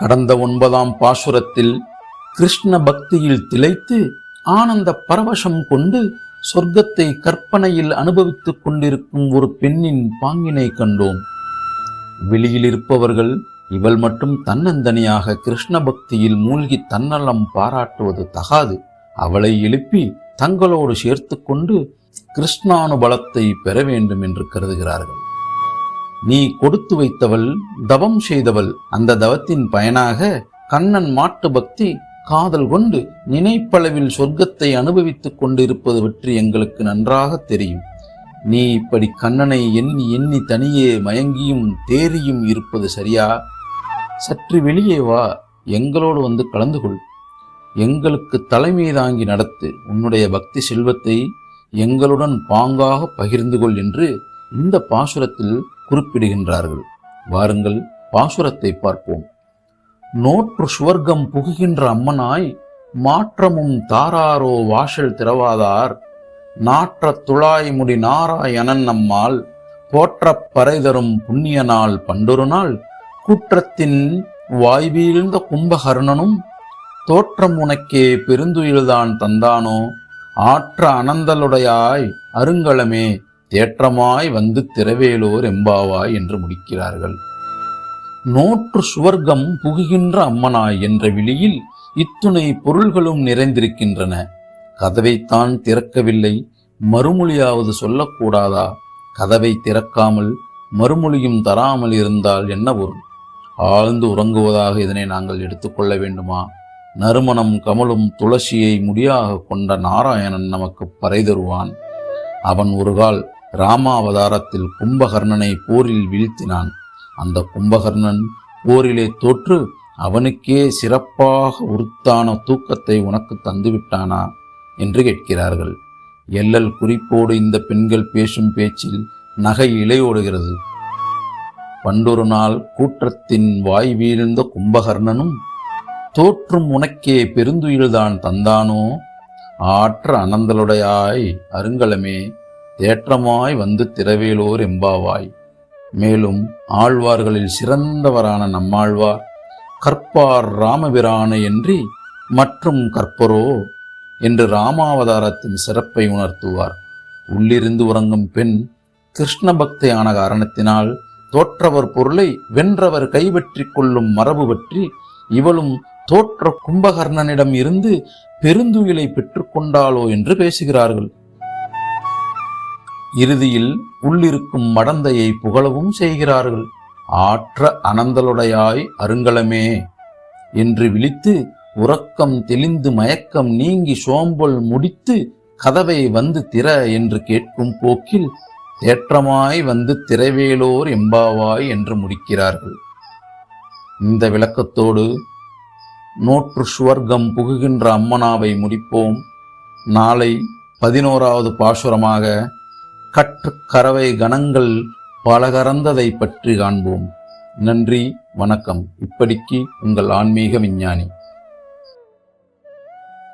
கடந்த ஒன்பதாம் பாசுரத்தில் கிருஷ்ண பக்தியில் திளைத்து ஆனந்த பரவசம் கொண்டு சொர்க்கத்தை கற்பனையில் அனுபவித்துக் கொண்டிருக்கும் ஒரு பெண்ணின் பாங்கினை கண்டோம். வெளியில் இருப்பவர்கள் இவள் மட்டும் தன்னந்தனியாக கிருஷ்ண பக்தியில் மூழ்கி தன்னலம் பாராட்டுவது தகாது. அவளை எழுப்பி தங்களோடு சேர்த்து கொண்டு கிருஷ்ணானுபலத்தை பெற வேண்டும் என்று கருதுகிறார்கள். நீ கொடுத்து வைத்தவள் தவம் செய்தவள். அந்த தவத்தின் பயனாக கண்ணன் மாட்டு பக்தி காதல் கொண்டு நினைப்பளவில் சொர்க்கத்தை அனுபவித்துக் கொண்டிருப்பது பற்றி எங்களுக்கு நன்றாக தெரியும். நீ இப்படி கண்ணனை எண்ணி எண்ணி தனியே மயங்கியும் தேறியும் இருப்பது சரியா? சற்று வெளியே வா எங்களோடு வந்து கலந்து கொள். எங்களுக்கு தலைமை தாங்கி நடத்து. உன்னுடைய பக்தி செல்வத்தை எங்களுடன் பாங்காக பகிர்ந்து கொள் என்று இந்த பாசுரத்தில் குறிப்பிடுகின்றார்கள். வாருங்கள் பாசுரத்தை பார்ப்போம். நோற்று சுவர்க்கம் புகுகின்ற அம்மனாய் மாற்றமும் தாராரோ வாசல் திறவாதார். நாற்ற துளாய் முடி நாராயணன் நம்மால் போற்றப் பறைதரும் புண்ணிய நாள் பண்டொரு நாள் கூற்றத்தின் வாய்வீழ்ந்த கும்பகர்ணனும் தோற்றம் உனக்கே பெருந்துயில்தான் தந்தானோ. ஆற்ற அனந்தலுடையாய் அருங்கலமே தேற்றமாய் வந்து திரவேலோர் எம்பாவாய் என்று முடிக்கிறார்கள். நோற்று சுவர்க்கம் புகுகின்ற அம்மனாய் என்ற விழியில் இத்துணை பொருள்களும் நிறைந்திருக்கின்றன. கதவைத்தான் திறக்கவில்லை மறுமொழியாவது சொல்லக்கூடாதா? கதவை திறக்காமல் மறுமொழியும் தராமல் இருந்தால் என்ன பொருள்? ஆழ்ந்து உறங்குவதாக இதனை நாங்கள் எடுத்துக்கொள்ள வேண்டுமா? நறுமணம் கமலும் துளசியை முடியாக கொண்ட நாராயணன் நமக்கு பறை தருவான். அவன் ஒருகால் ராமாவதாரத்தில் கும்பகர்ணனை போரில் வீழ்த்தினான். அந்த கும்பகர்ணன் போரிலே தோற்று அவனுக்கே சிறப்பாக உருத்தான தூக்கத்தை உனக்கு தந்துவிட்டானா? என்று கேட்கிறார்கள். எல்லல் குறிப்போடு இந்த பெண்கள் பேசும் பேச்சில் நகை இலையோடுகிறது பண்டொரு நாள் கூற்றத்தின் வாய் வீழ்ந்த கும்பகர்ணனும் தோற்றும் உனக்கே பெருந்துயில்தான் தந்தானோ? ஆற்ற அனந்தலுடையாய் அருங்கலமே தேற்றமாய் வந்து திரவேலோர் எம்பாவாய். மேலும் ஆழ்வார்களில் சிறந்தவரான நம்மாழ்வார் கற்பார் ராமபிரானை என்றி மற்றும் கற்பரோ என்று ராமாவதாரத்தின் சிறப்பை உணர்த்துவார். உள்ளிருந்து உறங்கும் பெண் கிருஷ்ண பக்தியான காரணத்தினால் தோற்றவர் பொருளை வென்றவர் கைப்பற்றிக் கொள்ளும் மரபு பற்றி இவளும் தோற்ற கும்பகர்ணனிடம் இருந்து பெருந்துயிலை பெற்றுக்கொண்டாளோ என்று பேசுகிறார்கள். இறுதியில் உள்ளிருக்கும் மடந்தையை புகழவும் செய்கிறார்கள். ஆற்ற அனந்தலுடையாய் அருங்கலமே. என்று விழித்து உறக்கம் தெளிந்து மயக்கம் நீங்கி சோம்பல் முடித்து கதவை வந்து திற என்று கேட்கும் போக்கில் தேற்றமாய் வந்து திரைவேலோர் எம்பாவாய் என்று முடிக்கிறார்கள். இந்த விளக்கத்தோடு நோற்று சுவர்க்கம் புகுகின்ற அம்மனாவை முடிப்போம். நாளை பதினோராவது பாசுரமாக கற்றுக்கறவை கணங்கள் பலகறந்ததை பற்றி காண்போம். நன்றி வணக்கம். இப்படிக்கு உங்கள் ஆன்மீக விஞ்ஞானி.